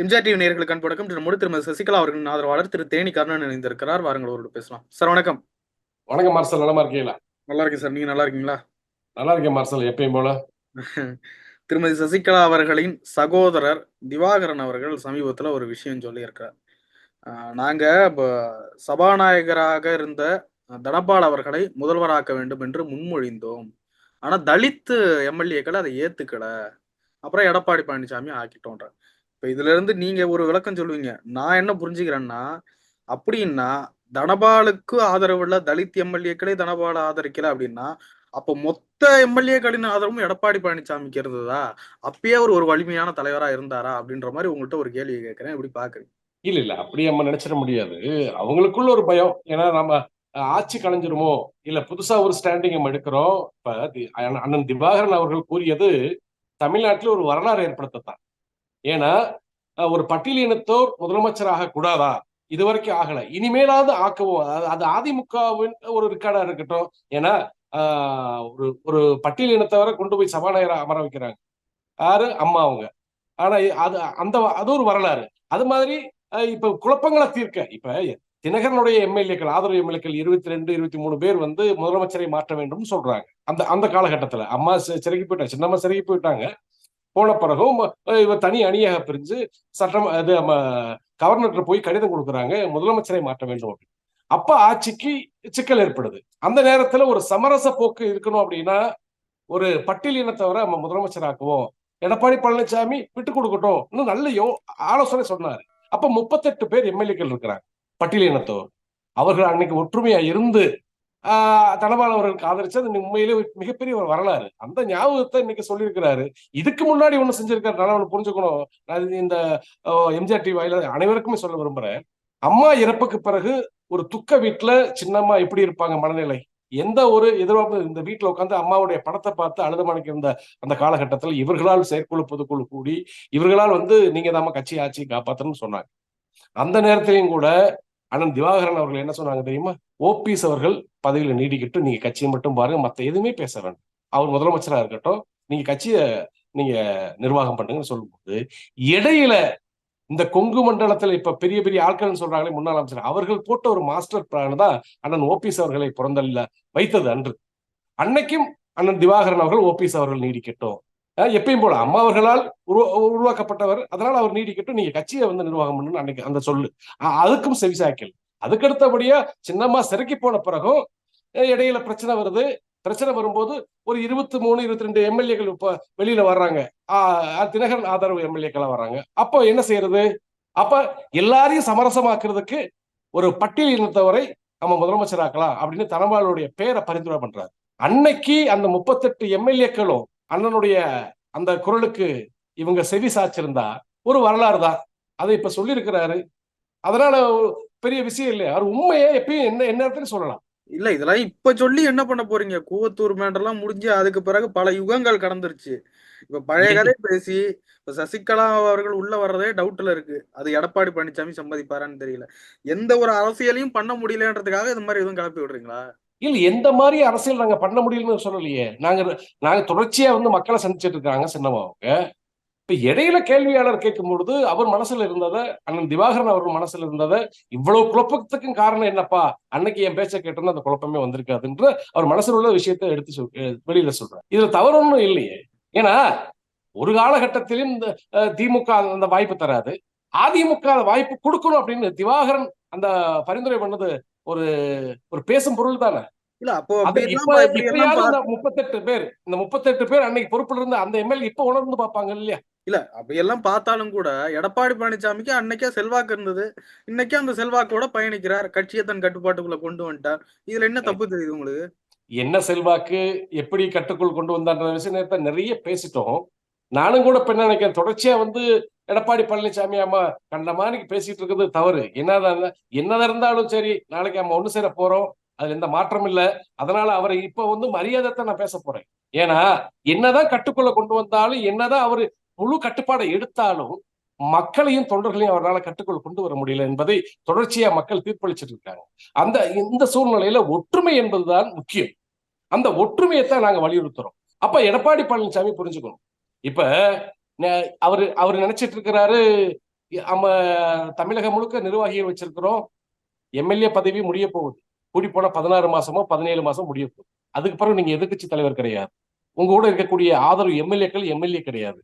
MGR TV நேர்களுக்கு திரு முடி திருமதி சசிகலா அவர்களின் ஆதரவாளர் திரு தேனி கர்ணன் இணைந்திருக்கிறார். வாருங்கள் அவரோடு பேசலாம். சார் வணக்கம். வணக்கம் மார்சல். நலமா இருக்கீங்களா? நல்லா இருக்கேன் சார். நீங்க நல்லா இருக்கீங்களா? நல்லா இருக்கேன் மார்சல். எப்பயும் போல. திருமதி சசிகலா அவர்களின் சகோதரர் திவாகரன் அவர்கள் சமீபத்துல ஒரு விஷயம் சொல்லியிருக்கிறார். ஆஹ் நாங்க இப்ப சபாநாயகராக இருந்த தனபால் அவர்களை முதல்வராக்க வேண்டும் என்று முன்மொழிந்தோம். ஆனா தலித் எம்எல்ஏக்கள் அதை ஏத்துக்கல. அப்புறம் எடப்பாடி பழனிசாமி ஆக்கிட்டோன்ற இப்ப இதுல இருந்து நீங்க ஒரு விளக்கம் சொல்லுவீங்க. நான் என்ன புரிஞ்சுக்கிறேன்னா அப்படின்னா தனபாலுக்கு ஆதரவு இல்ல தலித் எம்எல்ஏக்களே தனபால ஆதரிக்கல அப்படின்னா அப்ப மொத்த எம்எல்ஏக்களின் ஆதரவும் எடப்பாடி பழனிசாமிக்கு இருந்ததா அப்பயே அவர் ஒரு வலிமையான தலைவரா இருந்தாரா அப்படின்ற மாதிரி உங்கள்கிட்ட ஒரு கேள்வி கேட்கிறேன். எப்படி பாக்குறீங்க? இல்ல இல்ல. அப்படி நம்ம நினைச்சிட முடியாது. அவங்களுக்குள்ள ஒரு பயம். ஏன்னா நம்ம ஆட்சி கலைஞ்சிருமோ? இல்ல புதுசா ஒரு ஸ்டாண்டிங் நம்ம எடுக்கிறோம். இப்ப அண்ணன் அண்ணன் திவாகரன் அவர்கள் கூறியது தமிழ்நாட்டில் ஒரு வரலாறு ஏற்படுத்தத்தான். ஏன்னா ஒரு பட்டியலினத்தோர் முதலமைச்சராக கூடாதா? இதுவரைக்கும் ஆகல. இனிமேலாவது ஆக்கவும். அது- அது அதிமுகவின் ஒரு ரெக்கார்டா இருக்கட்டும். ஏன்னா ஆஹ், ஒரு ஒரு பட்டியலினத்தவரை கொண்டு போய் சபாநாயகரை அமர வைக்கிறாங்க. யாரு? அம்மா அவங்க. ஆனா அது அந்த அது ஒரு வரலாறு. அது மாதிரி இப்ப குழப்பங்களை தீர்க்க இப்ப தினகரனுடைய எம்எல்ஏக்கள் ஆதரவு எம்எல்ஏக்கள் இருபத்தி ரெண்டு இருபத்தி மூணு பேர் வந்து முதலமைச்சரை மாற்ற வேண்டும் சொல்றாங்க. அந்த அந்த காலகட்டத்துல. அம்மா சி- சிறைக்கு போயிட்டாங்க. சின்னம்மா சிறைக்கு போயிட்டாங்க. போன பிறகும் இவ தனி அணியாக பிரிஞ்சு சட்டம் அது நம்ம கவர்னர்கிட்ட போய் கடிதம் கொடுக்குறாங்க முதலமைச்சரை மாற்ற வேண்டும் அப்படின்னு. அப்ப ஆட்சிக்கு சிக்கல் ஏற்படுது. அந்த நேரத்துல ஒரு சமரச போக்கு இருக்கணும் அப்படின்னா ஒரு பட்டியல் இனத்தவரை நம்ம முதலமைச்சராக்குவோம். எடப்பாடி பழனிசாமி விட்டு கொடுக்கட்டும். இன்னும் நல்ல யோ ஆலோசனை சொன்னாரு. அப்ப முப்பத்தெட்டு பேர் எம்எல்ஏக்கள் இருக்கிறாங்க பட்டியலினத்தவர். அவர்கள் அன்னைக்கு ஒற்றுமையா இருந்து தனபால் அவர்களுக்கு அது உண்மையிலே மிகப்பெரிய ஒரு வரலாறு. அந்த ஞாபகத்தை இன்னைக்கு சொல்லியிருக்கிறாரு. இதுக்கு முன்னாடி ஒண்ணு செஞ்சிருக்காரு. நல்லா ஒண்ணு புரிஞ்சுக்கணும். நான் இந்த எம்ஜிஆர் டிவி வாயில அனைவருக்குமே சொல்ல விரும்புறேன். அம்மா இறப்புக்கு பிறகு ஒரு துக்க வீட்டுல சின்னம்மா எப்படி இருப்பாங்க மனநிலை. எந்த ஒரு எதிர்பார்ப்பு இந்த வீட்டுல உட்காந்து அம்மாவுடைய படத்தை பார்த்து அழுதமானிக்க இருந்த அந்த காலகட்டத்தில் இவர்களால் செயற்குழு பொதுக்குழு கூடி இவர்களால் வந்து நீங்க தாம கட்சி ஆட்சியை காப்பாத்தணும்னு சொன்னாங்க. அந்த நேரத்திலையும் கூட அண்ணன் திவாகரன் அவர்கள் என்ன சொன்னாங்க தெரியுமா? ஓபிஎஸ் அவர்கள் பதவியில நீடிக்கட்டும் நீங்க கட்சியை மட்டும் பாருங்க மத்த எதுவுமே பேச வேண்டாம் அவர் முதலமைச்சரா இருக்கட்டும் நீங்க கட்சியை நீங்க நிர்வாகம் பண்ணுங்கன்னு சொல்லும்போது இடையில இந்த கொங்கு மண்டலத்துல இப்ப பெரிய பெரிய ஆட்கள்னு சொல்றாங்களே முன்னாள் அமைச்சர் அவர்கள் போட்ட ஒரு மாஸ்டர் பிளான் தான் அண்ணன் ஓபிஎஸ் அவர்களை புறந்தல்ல வைத்தது அன்று. அன்னைக்கும் அண்ணன் திவாகரன் அவர்கள் ஓபிஎஸ் அவர்கள் நீடிக்கட்டும். எப்பயும் போல அம்மா அவர்களால் உருவா உருவாக்கப்பட்டவர். அதனால அவர் நீடிக்கட்டும். நீங்க கட்சியை வந்து நிர்வாகம் பண்ணணும் அன்னைக்கு அந்த சொல்லு. அதுக்கும் செவிசாய்க்கல். அதுக்கடுத்தபடியா சின்னம்மா சிறக்கி போன பிறகும் இடையில பிரச்சனை வருது. பிரச்சனை வரும்போது ஒரு இருபத்தி மூணு இருபத்தி ரெண்டு எம்எல்ஏக்கள் இப்ப வெளியில வர்றாங்க. ஆஹ் தினகரன் ஆதரவு எம்எல்ஏக்களா வர்றாங்க. அப்போ என்ன செய்யறது? அப்ப எல்லாரையும் சமரசமாக்குறதுக்கு ஒரு பட்டியல் இனத்தவரை நம்ம முதலமைச்சராக்கலாம் அப்படின்னு தனபாலுடைய பேரை பரிந்துரை பண்றாரு. அன்னைக்கு அந்த முப்பத்தெட்டு எம்எல்ஏக்களும் அண்ணனுடைய அந்த குரலுக்கு இவங்க செவி சாச்சிருந்தா ஒரு வரலாறு தான். அதை இப்ப சொல்லியிருக்கிறாரு. அதனால பெரிய விஷயம் இல்லை அவர் உண்மையை எப்பயும் என்ன என்ன சொல்லலாம். இல்ல இதெல்லாம் இப்ப சொல்லி என்ன பண்ண போறீங்க? கூவத்தூர் மேண்டெல்லாம் முடிஞ்சு அதுக்கு பிறகு பல யுகங்கள் கடந்துருச்சு. இப்ப பழைய கதை பேசி இப்ப சசிகலா அவர்கள் உள்ள வர்றதே டவுட்ல இருக்கு. அது எடப்பாடி பழனிசாமி சம்மதிப்பாரான்னு தெரியல. எந்த ஒரு அரசியலையும் பண்ண முடியலன்றதுக்காக இது மாதிரி எதுவும் கிளப்பி விடுறீங்களா? இல்ல எந்த மாதிரி அரசியல் நாங்க பண்ண முடியலன்னு சொல்லலையே. நாங்க நாங்க தொடர்ச்சியா வந்து மக்களை சந்திச்சிட்டு இருக்காங்க சின்னமாவுங்க இப்ப இடையில கேள்வியாளர் கேட்கும் பொழுது அவர் மனசுல இருந்ததை அண்ணன் திவாகரன் அவர்கள் மனசுல இருந்ததை இவ்வளவு குழப்பத்துக்கும் காரணம் என்னப்பா? அன்னைக்கு என் பேச்சை கேட்டிருந்தா அந்த குழப்பமே வந்திருக்காதுன்ற அவர் மனசுல உள்ள விஷயத்தை எடுத்து சொல் வெளியில சொல்றாரு. இதுல தவறு ஒன்றும் இல்லையே. ஏன்னா ஒரு காலகட்டத்திலும் இந்த அஹ், திமுக அந்த வாய்ப்பு தராது. அதிமுக வாய்ப்பு கொடுக்கணும் அப்படின்னு திவாகரன் அந்த பரிந்துரை பண்ணது ஒரு ஒரு பேசும் பொருள் தானே? இல்ல அப்போ முப்பத்தெட்டு பேர்? இந்த முப்பத்தெட்டு பேர் அன்னைக்கு பொறுப்புல இருந்த அந்த எம்எல்ஏ இப்ப உணர்ந்து பார்ப்பாங்க இல்லையா? இல்ல அப்படி எல்லாம் பார்த்தாலும் கூட எடப்பாடி பழனிசாமிக்கு அன்னைக்கே செல்வாக்கு இருந்தது. இன்னைக்கே அந்த செல்வாக்கோட பயணிக்கிறார். கட்சியை தன் கட்டுப்பாட்டுக்குள்ள கொண்டு வந்துட்டார். இதுல என்ன தப்பு தெரியுது உங்களுக்கு? என்ன செல்வாக்கு எப்படி கட்டுக்குள் கொண்டு வந்தான்ற விஷயத்தை நிறைய பேசிட்டோம். நானும் கூட இப்ப நினைக்கிறேன் தொடர்ச்சியா வந்து எடப்பாடி பழனிசாமி அம்மா கண்டமானிக்கு பேசிட்டு இருக்கிறது தவறு. என்னதான் என்னதான் இருந்தாலும் சரி நாளைக்கு நம்ம ஒண்ணு சேர போறோம் அதுல எந்த மாற்றம் இல்லை. அதனால அவரை இப்ப வந்து மரியாதைத்தை நான் பேச போறேன். ஏன்னா என்னதான் கட்டுக்குள்ள கொண்டு வந்தாலும் என்னதான் அவரு முழு கட்டுப்பாடை எடுத்தாலும் மக்களையும் தொண்டர்களையும் அவரால் கட்டுக்குள் கொண்டு வர முடியல என்பதை தொடர்ச்சியா மக்கள் தீர்ப்பளிச்சிட்டு இருக்காங்க. அந்த இந்த சூழ்நிலையில ஒற்றுமை என்பதுதான் முக்கியம். அந்த ஒற்றுமையைத்தான் நாங்க வலியுறுத்துறோம். அப்ப எடப்பாடி பழனிசாமி புரிஞ்சுக்கணும். இப்ப ந- அவரு அவர் நினைச்சிட்டு இருக்கிறாரு நம்ம தமிழகம் முழுக்க நிர்வாகிகள் வச்சிருக்கிறோம். எம்எல்ஏ பதவி முடிய போகுது. கூடி போனா பதினாறு மாசமோ பதினேழு மாசம் முடிய போகுது. அதுக்கு பிறகு நீங்க எதிர்க்கட்சி தலைவர் கிடையாது. உங்க கூட இருக்கக்கூடிய ஆதரவு எம்எல்ஏக்கள் எம்எல்ஏ கிடையாது.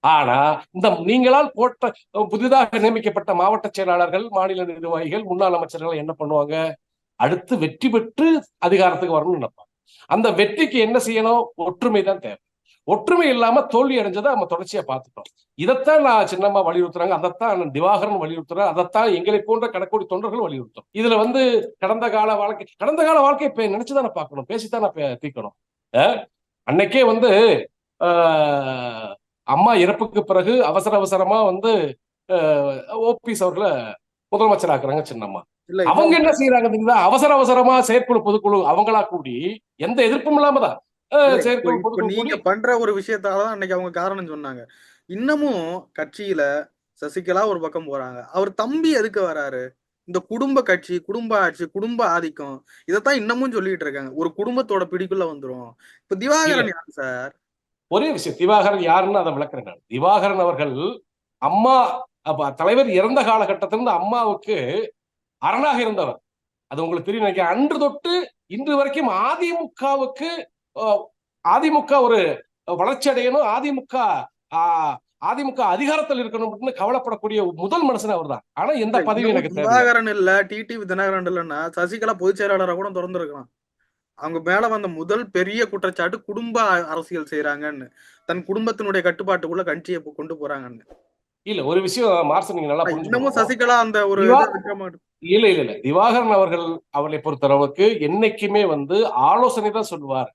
ஆனா இந்த நீங்களால் போட்ட புதிதாக நியமிக்கப்பட்ட மாவட்ட செயலாளர்கள் மாநில நிர்வாகிகள் முன்னாள் அமைச்சர்கள் என்ன பண்ணுவாங்க? அடுத்து வெற்றி பெற்று அதிகாரத்துக்கு வரணும்னு நினைப்பாங்க. அந்த வெற்றிக்கு என்ன செய்யணும்? ஒற்றுமை தான் தேவை. ஒற்றுமை இல்லாம தோல்வி அடைஞ்சதை நம்ம தொடர்ச்சியா பார்த்துட்டோம். இதைத்தான் நான் சின்னம்மா வலியுறுத்துறாங்க. அதைத்தான் திவாகரன் வலியுறுத்துறேன் அதைத்தான் எங்களை போன்ற கடற்கோடி தொண்டர்கள் வலியுறுத்தும். இதுல வந்து கடந்த கால வாழ்க்கை கடந்த கால வாழ்க்கை இப்ப நினைச்சுதானே பார்க்கணும். பேசித்தானே தீர்க்கணும்? அன்னைக்கே வந்து ஆஹ், அம்மா இறப்புக்கு பிறகு அவசர அவசரமா வந்து ஓபிஎஸ் அவர்களை முதலமைச்சர் ஆக்குறாங்க சின்னம்மா அவங்க என்ன செய்யறாங்க அவசர அவசரமா செயற்குழு பொதுக்குழு அவங்களா கூடி எந்த எதிர்ப்பும் இல்லாம தான் நீங்க பண்ற ஒரு விஷயத்தாலதான் அன்னைக்கு அவங்க காரணம் சொன்னாங்க. இன்னமும் கட்சியில சசிகலா ஒரு பக்கம் போறாங்க. அவர் தம்பி எதுக்கு வராரு? இந்த குடும்ப கட்சி குடும்ப ஆட்சி குடும்ப ஆதிக்கம் இதைத்தான் இன்னமும் சொல்லிட்டு இருக்காங்க. ஒரு குடும்பத்தோட பிடிக்குள்ள வந்துரும். இப்ப திவாகரன் யாரு சார்? ஒரே விஷயம் திவாகரன் யாருன்னு அதை விளக்குறேன் நான். திவாகரன் அவர்கள் அம்மா தலைவர் இறந்த காலகட்டத்திலிருந்து அம்மாவுக்கு அரணாக இருந்தவர். அது உங்களுக்கு தெரியும் நினைக்கிறேன். அன்று தொட்டு இன்று வரைக்கும் அதிமுகவுக்கு அதிமுக ஒரு வளர்ச்சி அடையணும். அதிமுக அதிமுக அதிகாரத்தில் இருக்கணும்னு கவலைப்படக்கூடிய முதல் மனுஷன் அவர்தான். ஆனா எந்த பதவியும் எனக்கு தேவை திவாகரன் இல்ல டிடிவி தினகரன் இல்லைன்னா சசிகலா பொதுச் செயலாளரை கூட திறந்திருக்கலாம். அவங்க மேல வந்த முதல் பெரிய குற்றச்சாட்டு குடும்ப அரசியல் செய்யறாங்கன்னு தன் குடும்பத்தினுடைய கட்டுப்பாட்டுக்குள்ள கட்சியை கொண்டு போறாங்கன்னு. இல்ல ஒரு விஷயம் மார்சன் நீங்க நல்லா இன்னமும் சசிகலா அந்த ஒரு இல்ல இல்ல இல்ல. திவாகரன் அவர்கள் அவரை பொறுத்தளவுக்கு என்னைக்குமே வந்து ஆலோசனை தான் சொல்லுவார்.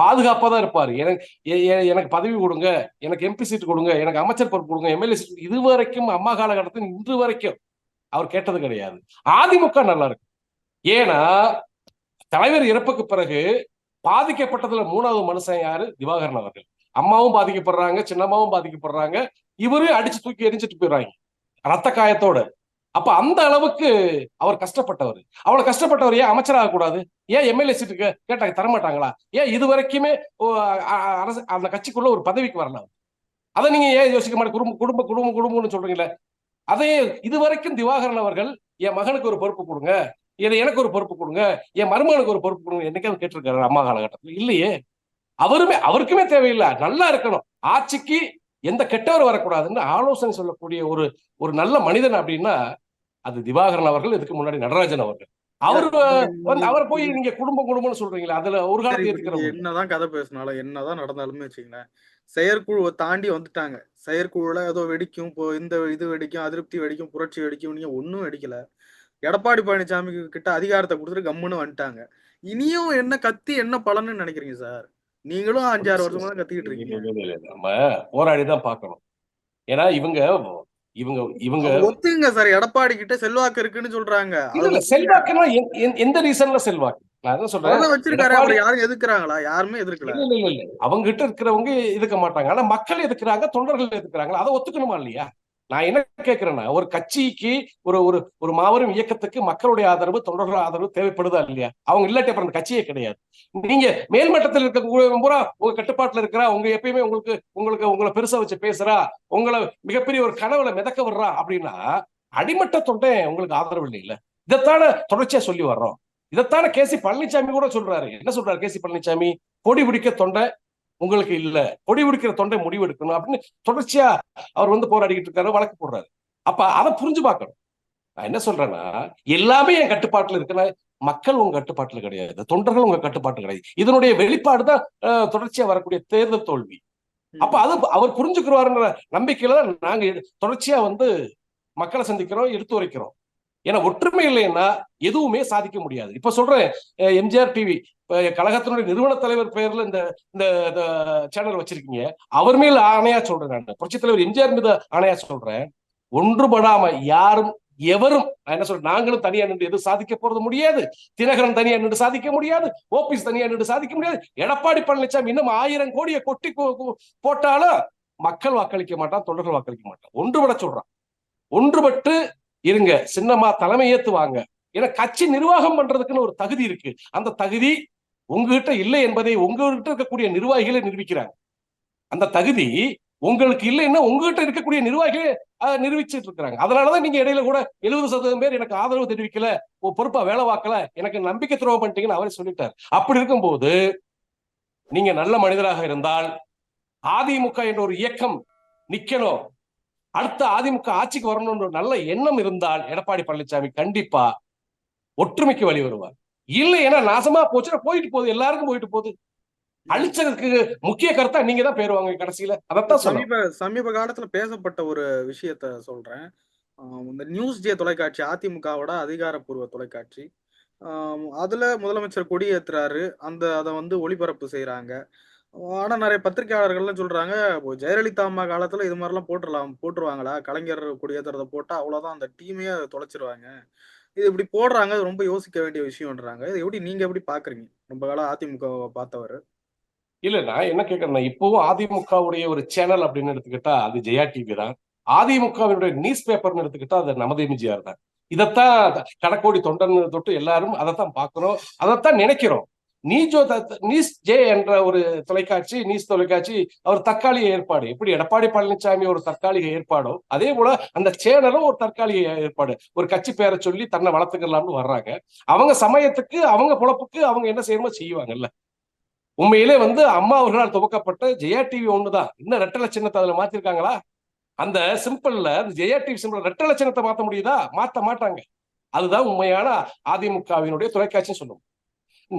பாதுகாப்பாக தான் இருப்பாரு. எனக்கு எனக்கு பதவி கொடுங்க எனக்கு எம்பி சீட் கொடுங்க எனக்கு அமைச்சர் பொறுப்பு கொடுங்க எம்எல்ஏ சீட் இது வரைக்கும் அம்மா காலகட்டத்தில் இன்று வரைக்கும் அவர் கேட்டது கிடையாது. அதிமுக நல்லா இருக்கு. ஏன்னா தலைவர் இறப்புக்கு பிறகு பாதிக்கப்பட்டதுல மூணாவது மனுஷன் யாரு? திவாகரன் அவர்கள். அம்மாவும் பாதிக்கப்படுறாங்க சின்னம்மாவும் பாதிக்கப்படுறாங்க. இவரும் அடிச்சு தூக்கி எரிஞ்சிட்டு போயிடுறாங்க. ரத்த காயத்தோட. அப்ப அந்த அளவுக்கு அவர் கஷ்டப்பட்டவர். அவ்வளவு கஷ்டப்பட்டவர் ஏன் அமைச்சராக கூடாது? ஏன் எம்எல்ஏ சீட்டுக்கு கேட்டாங்க தரமாட்டாங்களா ஏன் இது வரைக்குமே அரசு அந்த கட்சிக்குள்ள ஒரு பதவிக்கு வரலாம் அதை நீங்க ஏன் யோசிக்க மாட்டேன் குடும்ப குடும்ப குடும்ப குடும்பம்னு சொல்றீங்களே அதே இது வரைக்கும் திவாகரன் அவர்கள் என் மகனுக்கு ஒரு பொறுப்பு கொடுங்க. இதை எனக்கு ஒரு பொறுப்பு கொடுங்க. என் மருமகனுக்கு ஒரு பொறுப்பு கொடுங்க என்னைக்காவது கேட்டிருக்காரு அம்மா காலகட்டத்தில். இல்லையே. அவருமே அவருக்குமே தேவையில்லை. நல்லா இருக்கணும். ஆட்சிக்கு எந்த கெட்டவர் வரக்கூடாதுன்னு ஆலோசனை சொல்லக்கூடிய ஒரு ஒரு நல்ல மனிதன் அப்படின்னா அது திவாகரன் அவர்கள் இதுக்கு முன்னாடி நடராஜன் அவர்கள். அவர் வந்து அவரை போய் நீங்க குடும்பம் குடும்பம்னு சொல்றீங்களா அதுல ஒரு சரி, காலத்து இப்ப ஏத்துக்கிறவங்க நீங்க என்னதான் கதை பேசினாலும் என்னதான் நடந்தாலுமே வச்சுங்களேன் செயற்குழுவை தாண்டி வந்துட்டாங்க. செயற்குழுல ஏதோ வெடிக்கும் இப்போ இந்த இது வெடிக்கும் அதிருப்தி வெடிக்கும் புரட்சி வெடிக்கும் நீங்க ஒன்னும் வெடிக்கல. எடப்பாடி பழனிசாமி கிட்ட அதிகாரத்தை கொடுத்துட்டு கம்முன்னு வந்துட்டாங்க. இனியும் என்ன கத்தி என்ன பலன்னு நினைக்கிறீங்க சார்? நீங்களும் அஞ்சாறு வருஷமா தான் கத்திக்கிட்டு இருக்கீங்க. நம்ம போராடி தான் பார்க்கணும். ஏன்னா இவங்க இவங்க இவங்க ஒத்துங்க சார். எடப்பாடி கிட்ட செல்வாக்கு இருக்குன்னு சொல்றாங்க. செல்வாக்குன்னா எந்த- ரீசன்ல செல்வாக்கு? வச்சிருக்காரு. அவர் யாரும் எதிர்க்கிறாங்களா? யாருமே எதிர்க்கல. இல்ல இல்ல இல்ல. இல்ல அவங்க கிட்ட இருக்கிறவங்க எதுக்க மாட்டாங்க. ஆனா மக்கள் எதுக்குறாங்க தொண்டர்கள் எதுக்குறாங்க அதை ஒத்துக்கணுமா இல்லையா? நான் என்ன கேட்கிறேன்னா ஒரு கட்சிக்கு ஒரு ஒரு ஒரு மாபெரும் இயக்கத்துக்கு மக்களுடைய ஆதரவு தொண்டர்கள் ஆதரவு தேவைப்படுதா இல்லையா? அவங்க இல்லாட்டி அப்புறம் அந்த கட்சியே கிடையாது. நீங்க மேல்மட்டத்தில் இருக்க பூரா உங்க கட்டுப்பாட்டுல இருக்கிறா உங்க எப்பயுமே உங்களுக்கு உங்களுக்கு உங்களை பெருசா வச்சு பேசுறா உங்களை மிகப்பெரிய ஒரு கனவுல மிதக்க வர்றா அப்படின்னா அடிமட்ட தொண்டை உங்களுக்கு ஆதரவு இல்லை இல்ல இதைத்தான தொடர்ச்சியா சொல்லி வர்றோம். இதைத்தானே கேசி பழனிசாமி கூட சொல்றாரு. என்ன சொல்றாரு கேசி பழனிசாமி கொடி பிடிக்க தொண்டை உங்களுக்கு இல்ல. கொடி பிடிக்கிற தொண்டை முடிவு எடுக்கணும் அப்படின்னு தொடர்ச்சியா அவர் வந்து போராடிக்கிட்டு இருக்காரு வழக்கு போடுறாரு. அப்ப அதை புரிஞ்சு பார்க்கணும். நான் என்ன சொல்றேன்னா எல்லாமே என் கட்டுப்பாட்டுல இருக்குன்னா மக்கள் உங்க கட்டுப்பாட்டுல கிடையாது. தொண்டர்கள் உங்க கட்டுப்பாட்டு கிடையாது. இதனுடைய வெளிப்பாடு தான் தொடர்ச்சியா வரக்கூடிய தேர்தல் தோல்வி. அப்ப அது அவர் புரிஞ்சுக்கிறாருன்ற நம்பிக்கையில தான் நாங்க தொடர்ச்சியா வந்து மக்களை சந்திக்கிறோம் எடுத்து உரைக்கிறோம். ஏன்னா ஒற்றுமை இல்லைன்னா எதுவுமே சாதிக்க முடியாது. இப்ப சொல்றேன் எம்ஜிஆர் டிவி. கழகத்தினுடைய நிறுவன தலைவர் பெயர்ல இந்த இந்த சேனல் வச்சிருக்கீங்க. அவர் மேல ஆணையா சொல்றேன் நான். புரட்சி தலைவர் எம்ஜிஆர் மீது ஆணையா சொல்றேன். ஒன்றுபடாம யாரும் எவரும் என்ன சொல்றேன் நாங்களும் தனியா நின்று எதுவும் சாதிக்க போறது முடியாது. தினகரன் தனியா நின்று சாதிக்க முடியாது. ஓபிஎஸ் தனியா நின்று சாதிக்க முடியாது. எடப்பாடி பழனிசாமி இன்னும் ஆயிரம் கோடியை கொட்டி போட்டாலும் மக்கள் வாக்களிக்க மாட்டான் தொண்டர்கள் வாக்களிக்க மாட்டான். ஒன்றுபட சொல்றான். ஒன்றுபட்டு இருங்க சின்னமா தலைமை ஏத்துவாங்க ஏன்னா கட்சி நிர்வாகம் பண்றதுக்குன்னு ஒரு தகுதி இருக்கு. அந்த தகுதி உங்ககிட்ட இல்லை என்பதை உங்ககிட்ட இருக்கக்கூடிய நிர்வாகிகளே நிரூபிக்கிறாங்க. அந்த தகுதி உங்களுக்கு இல்லைன்னா உங்ககிட்ட இருக்கக்கூடிய நிர்வாகிகளே நிரூபிச்சுட்டு நிரூபிச்சிட்டு இருக்கிறாங்க. அதனாலதான் நீங்க இடையில கூட எழுபது சதவீதம் பேர் எனக்கு ஆதரவு தெரிவிக்கல பொறுப்பா வேலை வாக்கல எனக்கு நம்பிக்கை துரோகம் பண்ணிட்டீங்கன்னு அவரே சொல்லிட்டார். அப்படி இருக்கும்போது நீங்க நல்ல மனிதராக இருந்தால் அதிமுக என்ற ஒரு இயக்கம் நிக்கணும். அடுத்த அதிமுக ஆட்சிக்கு வரணும்ன்ற ஒரு நல்ல எண்ணம் இருந்தால் எடப்பாடி பழனிசாமி கண்டிப்பா ஒற்றுமைக்கு வழி வருவார். இல்லை ஏன்னா நாசமா போச்சுன்னா போயிட்டு போகுது. எல்லாருக்கும் போயிட்டு போகுது. அழிச்சதுக்கு முக்கிய கருத்தா நீங்க தான் பேருவாங்க கடைசியில. அதைத்தான் சமீப சமீப காலத்துல பேசப்பட்ட ஒரு விஷயத்த சொல்றேன். இந்த நியூஸ் ஜே தொலைக்காட்சி அதிமுகவோட அதிகாரப்பூர்வ தொலைக்காட்சி. ஆஹ் அதுல முதலமைச்சர் கொடி ஏத்துறாரு அந்த அதை வந்து ஒளிபரப்பு செய்றாங்க. ஆனா நிறைய பத்திரிகையாளர்கள்லாம் சொல்றாங்க ஜெயலலிதா அம்மா காலத்துல இது மாதிரிலாம் போட்டுடலாம் போட்டுருவாங்களா? கலைஞர் கொடியேத்துறத போட்டா அவ்வளவுதான். அந்த டீமே தொலைச்சிருவாங்க. இது இப்படி போடுறாங்க ரொம்ப யோசிக்க வேண்டிய விஷயம்ன்றாங்க. இது எப்படி நீங்க எப்படி பாக்குறீங்க? ரொம்ப காலம் அதிமுக பார்த்தவர். இல்ல நான் என்ன கேட்கறேன்னா இப்பவும் அதிமுகவுடைய ஒரு சேனல் அப்படின்னு எடுத்துக்கிட்டா அது ஜெயா டிவி தான். அதிமுகவினுடைய நியூஸ் பேப்பர்னு எடுத்துக்கிட்டா அது நமது எம்ஜிஆர் தான். இதைத்தான் கடக்கோடி தொண்டன் தொட்டு எல்லாரும் அதைத்தான் பாக்குறோம் அதைத்தான் நினைக்கிறோம். நீஜோ நீஸ் ஜே என்ற ஒரு தொலைக்காட்சி நீஸ் தொலைக்காட்சி அவர் தற்காலிக ஏற்பாடு. எப்படி எடப்பாடி பழனிசாமி ஒரு தற்காலிக ஏற்பாடோ அதே போல அந்த சேனலும் ஒரு தற்காலிக ஏற்பாடு. ஒரு கட்சி பேரை சொல்லி தன்னை வளர்த்துக்கலாம்னு வர்றாங்க. அவங்க சமயத்துக்கு அவங்க பொழப்புக்கு அவங்க என்ன செய்யணுமோ செய்வாங்கல்ல. உண்மையிலே வந்து அம்மா அவர்களால் துவக்கப்பட்ட ஜெயா டிவி ஒண்ணுதான். இன்னும் ரெட்டலை சின்னத்தை அதுல மாத்திருக்காங்களா? அந்த சிம்பிள்ல அந்த ஜெயா டிவி சிம்பிள் ரெட்டலை சின்னத்தை மாத்த முடியுதா? மாத்த மாட்டாங்க. அதுதான் உண்மையான அதிமுகவினுடைய தொலைக்காட்சின்னு சொல்லுவோம்.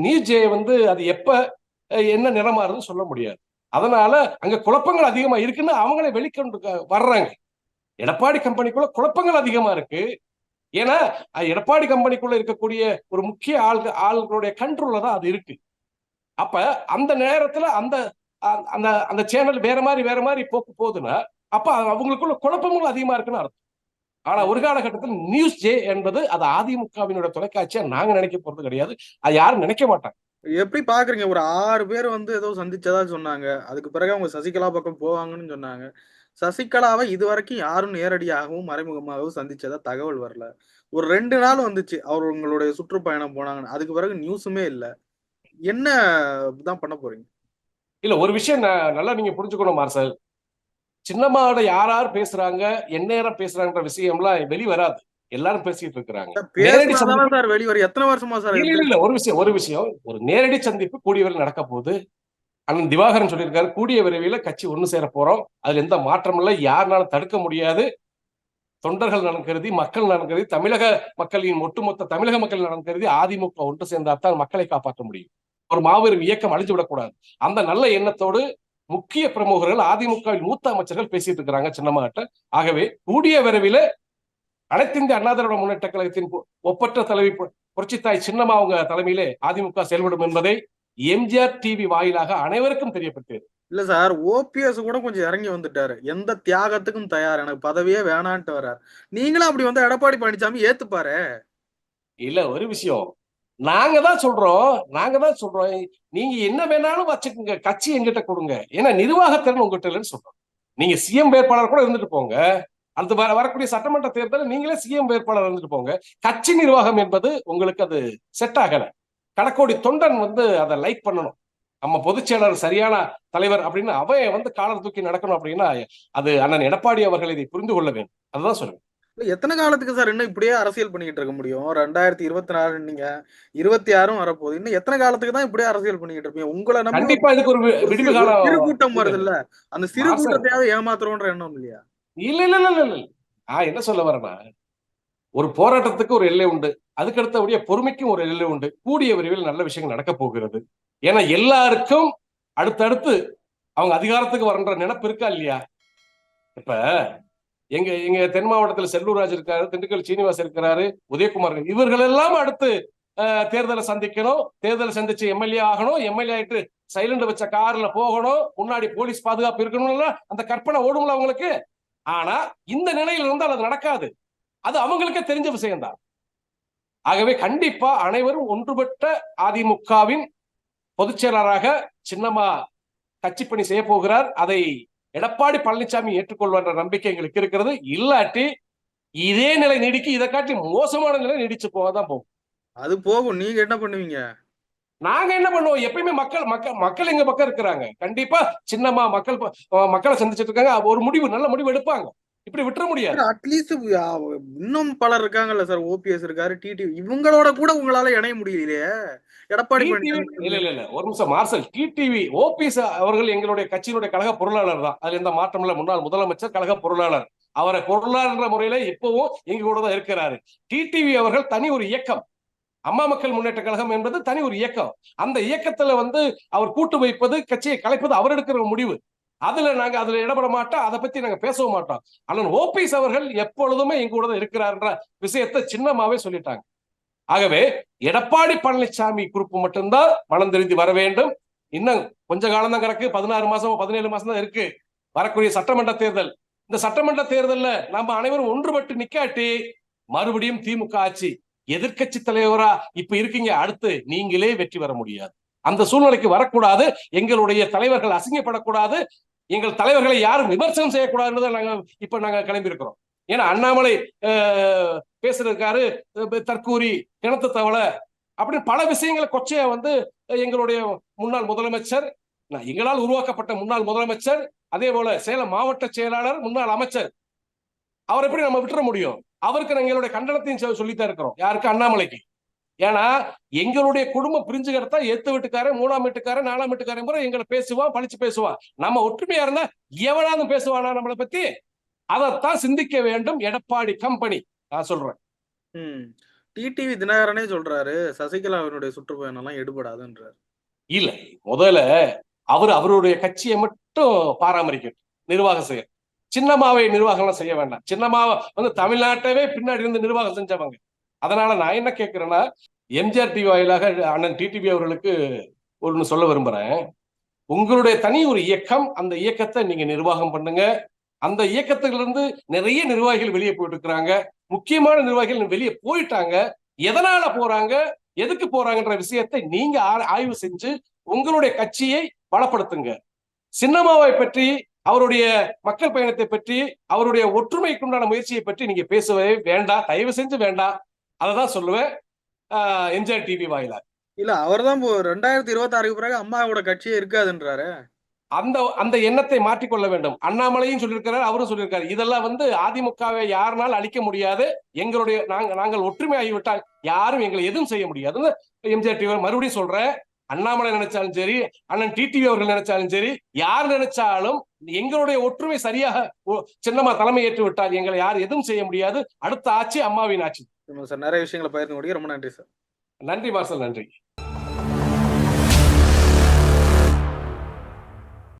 நியூஸ் வந்து அது எப்ப அஹ், என்ன நிறமாறுதுன்னு சொல்ல முடியாது. அதனால அங்க குழப்பங்கள் அதிகமா இருக்குன்னு அவங்களே வெளிக்கொண்டு வர்றாங்க. எடப்பாடி கம்பெனிக்குள்ள குழப்பங்கள் அதிகமா இருக்கு. ஏன்னா எடப்பாடி கம்பெனிக்குள்ள இருக்கக்கூடிய ஒரு முக்கிய ஆள்கள் ஆள்களுடைய கண்ட்ரோல்ல தான் அது இருக்கு. அப்ப அந்த நேரத்துல அந்த அந்த அந்த சேனல் வேற மாதிரி வேற மாதிரி போக்கு போகுதுன்னா அப்ப அவங்களுக்குள்ள குழப்பங்களும் அதிகமா இருக்குன்னு அர்த்தம். ஆனா ஒரு காலகட்டத்தில் நியூஸ் ஜே என்பது அது அதிமுகவினுடைய தொலைக்காட்சியா நாங்க நினைக்க போறது கிடையாது. அது யாரும் நினைக்க மாட்டாங்க. எப்படி பாக்குறீங்க? ஒரு ஆறு பேர் வந்து ஏதோ சந்திச்சதா சொன்னாங்க. அதுக்கு பிறகு அவங்க சசிகலா பக்கம் போவாங்கன்னு சொன்னாங்க. சசிகலாவை இது வரைக்கும் யாரும் நேரடியாகவும் மறைமுகமாகவும் சந்திச்சதா தகவல் வரல. ஒரு ரெண்டு நாள் வந்துச்சு. அவர் உங்களுடைய சுற்றுப்பயணம் போனாங்கன்னு. அதுக்கு பிறகு நியூஸுமே இல்ல. என்ன தான் பண்ண போறீங்க? இல்ல ஒரு விஷயம் நல்லா நீங்க புரிஞ்சுக்கணும் மார்சல். சின்னம்மாவோட யார் யார் பேசுறாங்க எந்நேரம் பேசுறாங்கன்ற விஷயம்லாம் வெளி வராது. எல்லாரும் பேசிட்டு இருக்கிறாங்க. நேரடி சார் வெளிவரும் எத்தனை வருஷமா சார் இல்ல இல்ல ஒரு விஷயம் ஒரு விஷயம். ஒரு நேரடி சந்திப்பு கூடிய விரைவில் நடக்க போகுது. அண்ணன் திவாகரன் சொல்லியிருக்காரு கூடிய விரைவில் கட்சி ஒண்ணு சேர போறோம். அதுல எந்த மாற்றம் இல்லை. யாருனாலும் தடுக்க முடியாது. தொண்டர்கள் நலன் கருதி மக்கள் நலன் கருதி தமிழக மக்களின் ஒட்டுமொத்த தமிழக மக்கள் நலன் கருதி அதிமுக ஒன்று சேர்ந்தால்தான் மக்களை காப்பாற்ற முடியும். ஒரு மாபெரும் இயக்கம் அழிஞ்சு விடக்கூடாது அந்த நல்ல எண்ணத்தோடு முக்கிய பிரமுகர்கள் அதிமுகவில் மூத்த அமைச்சர்கள் பேசிட்டு இருக்கிறாங்க சின்னமாட்ட ஆகவே கூடிய விரைவில் அனைத்து இந்திய அண்ணா திராவிட முன்னேற்ற கழகத்தின் ஒப்பற்ற தலைவி புரட்சித்தாய் சின்னம்மா அவங்க தலைமையிலே அதிமுக செயல்படும் என்பதை எம்ஜிஆர் டிவி வாயிலாக அனைவருக்கும் தெரியப்பட்டது இல்ல சார் ஓபிஎஸ் கூட கொஞ்சம் இறங்கி வந்துட்டாரு. எந்த தியாகத்துக்கும் தயார். எனக்கு பதவியே வேணான்ட்டு வர்றாரு. நீங்களும் அப்படி வந்து எடப்பாடி பழனிசாமி ஏத்துப்பாரு? இல்ல ஒரு விஷயம். நாங்க தான் சொல்றோம் நாங்க தான் சொல்றோம். நீங்க என்ன வேணாலும் வச்சுக்கோங்க கட்சி எங்கிட்ட கொடுங்க. ஏன்னா நிர்வாகத்திறன் உங்ககிட்ட இல்லைன்னு சொல்றோம். நீங்க சிஎம் வேட்பாளர் கூட இருந்துட்டு போங்க. அடுத்து வர வரக்கூடிய சட்டமன்ற தேர்தலில் நீங்களே சிஎம் வேட்பாளர் இருந்துட்டு போங்க. கட்சி நிர்வாகம் என்பது உங்களுக்கு அது செட் ஆகல. கடக்கோடி தொண்டன் வந்து அதை லைக் பண்ணணும். நம்ம பொதுச் செயலாளர் சரியான தலைவர் அப்படின்னு அவன் வந்து காலர் தூக்கி நடக்கணும் அப்படின்னா அது அண்ணன் எடப்பாடி அவர்கள் இதை புரிந்து கொள்ள வேண்டும். அதுதான் சொல்லுவேன். எத்தனை காலத்துக்கு சார் இன்னும் இப்படியே அரசியல் பண்ணிக்கிட்டு இருக்க முடியும்? ரெண்டாயிரத்தி இருபத்தி நாலு நீங்க இருபத்தி ஆறும் வரப்போகுது. இன்னும் எத்தனை காலத்துக்கு தான் இப்படியே அரசியல் பண்ணிக்கிட்டு இருப்பீங்க? உங்களை விடிவு சிறு- கூட்டம் வருது இல்ல அந்த சிறு. கூட்டத்தையாவது ஏமாத்துறோன்ற எண்ணம் இல்லையா? இல்ல இல்ல இல்ல இல்ல இல்ல. நான் என்ன சொல்ல வரேன்னா ஒரு போராட்டத்துக்கு ஒரு எல்லை உண்டு. அதுக்கு அடுத்தபடியே பொறுமைக்கும் ஒரு எல்லை உண்டு. கூடிய விரைவில் நல்ல விஷயங்கள் நடக்க போகிறது. ஏன்னா எல்லாருக்கும் அடுத்தடுத்து அவங்க அதிகாரத்துக்கு வரன்ற நினைப்பு இருக்கா இல்லையா? இப்ப எங்க எங்க தென் மாவட்டத்துல செல்லூராஜ் இருக்காரு திண்டுக்கல் சீனிவாஸ் இருக்கிறாரு உதயகுமார் இவர்கள் எல்லாம் அடுத்து அஹ், தேர்தலை சந்திக்கணும். தேர்தலை சந்திச்சு எம்எல்ஏ ஆகணும். எம்எல்ஏ ஆயிட்டு சைலண்ட் வச்ச கார்ல போகணும். முன்னாடி போலீஸ் பாதுகாப்பு இருக்கணும்ல. அந்த கற்பனை ஓடுங்களா அவங்களுக்கு. ஆனா இந்த நிலையில இருந்தால் அது நடக்காது. அது அவங்களுக்கே தெரிஞ்ச விஷயம்தான். ஆகவே கண்டிப்பா அனைவரும் ஒன்றுபட்ட அதிமுகவின் பொதுச்செயலாளராக சின்னம்மா கட்சி பணி செய்ய போகிறார். அதை எடப்பாடி பழனிசாமி ஏற்றுக்கொள்வார் என்ற நம்பிக்கை எங்களுக்கு இருக்கிறது. இல்லாட்டி இதே நிலை நீடிக்கு இதை காட்டி மோசமான நிலை நீடிச்சு போகதான் போகும். அது போகும். நீங்க என்ன பண்ணுவீங்க? நாங்க என்ன பண்ணுவோம்? எப்பயுமே மக்கள் மக்கள் மக்கள் எங்க பக்கம் இருக்கிறாங்க. கண்டிப்பா சின்னம்மா மக்கள் மக்களை சந்திச்சிட்டு இருக்காங்க. ஒரு முடிவு நல்ல முடிவு எடுப்பாங்க. இப்படி விட்டுற முடியாது. அட்லீஸ்ட் இன்னும் பலர் இருக்காங்கல்ல சார் ஓபிஎஸ் இருக்காரு டிடி இவங்களோட கூட உங்களால இணைய முடியலையே. எடப்பாடி இல்ல இல்ல இல்ல. ஒரு நிமிஷம் மார்சல் டிடிவி ஓபிஎஸ் அவர்கள் எங்களுடைய கட்சியினுடைய கழக பொருளாளர் தான். அதுல எந்த மாற்றம் இல்ல. முன்னாள் முதலமைச்சர் கழக பொருளாளர். அவரை பொருளாளர் முறையில இப்பவும் எங்க கூட தான் இருக்கிறாரு. டிடிவி அவர்கள் தனி ஒரு இயக்கம். அம்மா மக்கள் முன்னேற்ற கழகம் என்பது தனி ஒரு இயக்கம். அந்த இயக்கத்துல வந்து அவர் கூட்டு வைப்பது கட்சியை கலைப்பது அவர் எடுக்கிற முடிவு. அதுல நாங்க அதுல இடப்பட மாட்டோம். அதை பத்தி நாங்க பேசவும் மாட்டோம். ஆனால் ஓபிஎஸ் அவர்கள் எப்பொழுதுமே எங்க கூட இருக்கிறார்ன்ற விஷயத்தை சின்னமாவே சொல்லிட்டாங்க. ஆகவே எடப்பாடி பழனிசாமி குரூப் மட்டும்தான் மனம் தெரிந்து வர வேண்டும். இன்னும் கொஞ்ச காலம் தான் கிடக்கு. பதினாறு மாசம் பதினேழு மாசம் தான் இருக்கு. வரக்கூடிய சட்டமன்ற தேர்தல். இந்த சட்டமன்ற தேர்தல்ல நம்ம அனைவரும் ஒன்றுபட்டு நிக்காட்டி மறுபடியும் திமுக ஆட்சி. எதிர்க்கட்சி தலைவரா இப்ப இருக்கீங்க. அடுத்து நீங்களே வெற்றி பெற முடியாது. அந்த சூழ்நிலைக்கு வரக்கூடாது. எங்களுடைய தலைவர்கள் அசிங்கப்படக்கூடாது. எங்கள் தலைவர்களை யாரும் விமர்சனம் செய்யக்கூடாதுன்றதை நாங்க இப்ப நாங்க கிளம்பியிருக்கிறோம். ஏன்னா அண்ணாமலை பேசுறதுக்காரு தற்கூரி கிணத்து தவளை அப்படின்னு பல விஷயங்களை கொச்சையா வந்து எங்களுடைய முன்னாள் முதலமைச்சர் நான் எங்களால் உருவாக்கப்பட்ட முன்னாள் முதலமைச்சர் அதே போல சேலம் மாவட்ட செயலாளர் முன்னாள் அமைச்சர் அவரை எப்படி நம்ம விட்டுற முடியும்? அவருக்கு எங்களுடைய கண்டனத்தையும் சொல்லித்தான் இருக்கிறோம். யாருக்கு? அண்ணாமலைக்கு. ஏன்னா எங்களுடைய குடும்பம் பிரிஞ்சு கிடத்தா எத்து வீட்டுக்காரன் மூணாம் வீட்டுக்காரன் நாலாம் வீட்டுக்காரன் கூட எங்களை பேசுவான் பழிச்சு பேசுவான் நம்ம ஒற்றுமையா இருந்தா எவனாலும் பேசுவானா நம்மளை பத்தி? அதைத்தான் சிந்திக்க வேண்டும். எடப்பாடி கம்பெனி நான் சொல்றேன். டிடிவி தினகரனே சொல்றாரு சசிகலாவினுடைய சுற்றுப்பயணம் எல்லாம் எடுபடாதுன்றாரு. இல்ல. முதல்ல அவர் அவருடைய கட்சியை மட்டும் பராமரிக்கட்டும். நிர்வாகம் செய்ய. சின்னம்மாவை நிர்வாகம்லாம் செய்ய வேண்டாம். சின்னம்மாவை வந்து தமிழ்நாட்டவே பின்னாடி இருந்து நிர்வாகம் செஞ்சவங்க. அதனால நான் என்ன கேட்கிறேன்னா எம்ஜிஆர் டிவி வாயிலாக அண்ணன் டிடிபி அவர்களுக்கு ஒன்று சொல்ல விரும்புறேன். உங்களுடைய தனி ஒரு இயக்கம் அந்த இயக்கத்தை நீங்க நிர்வாகம் பண்ணுங்க. அந்த இயக்கத்திலிருந்து நிறைய நிர்வாகிகள் வெளியே போயிட்டு இருக்கிறாங்க முக்கியமான நிர்வாகிகள் வெளியே போயிட்டாங்க. எதனால போறாங்க எதுக்கு போறாங்கன்ற விஷயத்தை நீங்க ஆ- ஆய்வு செஞ்சு உங்களுடைய கட்சியை பலப்படுத்துங்க. சின்னம்மாவை பற்றி அவருடைய மக்கள் பயணத்தை பற்றி அவருடைய ஒற்றுமைக்குண்டான முயற்சியை பற்றி நீங்க பேசவே வேண்டாம். தயவு செஞ்சு வேண்டாம். அதை தான் சொல்லுவேன் எம்ஜிஆர் டிவி வாயிலா இல்ல அவர்தான் இப்போ ரெண்டாயிரத்தி இருபத்தி ஆறுக்கு பிறகு அம்மாவோட கட்சியே இருக்காதுன்றாரு. அந்த அந்த எண்ணத்தை மாற்றிக்கொள்ள வேண்டும். அண்ணாமலையும் சொல்லியிருக்கிறார் அவரும் சொல்லியிருக்காரு. இதெல்லாம் வந்து அதிமுகவை யாருனாலும் அழிக்க முடியாது. எங்களுடைய நாங்க நாங்கள் ஒற்றுமை ஆகிவிட்டால் யாரும் எங்களை எதுவும் செய்ய முடியாதுன்னு எம்ஜிஆர் டிவி மறுபடியும் சொல்றேன் அண்ணாமலை நினைச்சாலும் சரி அண்ணன் டிடிவி அவர்கள் நினைச்சாலும் சரி யார் நினைச்சாலும் எங்களுடைய ஒற்றுமை சரியாக ஒ- சின்னமா தலைமை ஏற்று விட்டால் எங்களை யார் எதுவும் செய்ய முடியாது. அடுத்த ஆட்சி அம்மாவின் ஆட்சி. சார் நிறைய விஷயங்களை பகிர்ந்து முடிய ரொம்ப நன்றி சார். நன்றி மார்சல் நன்றி.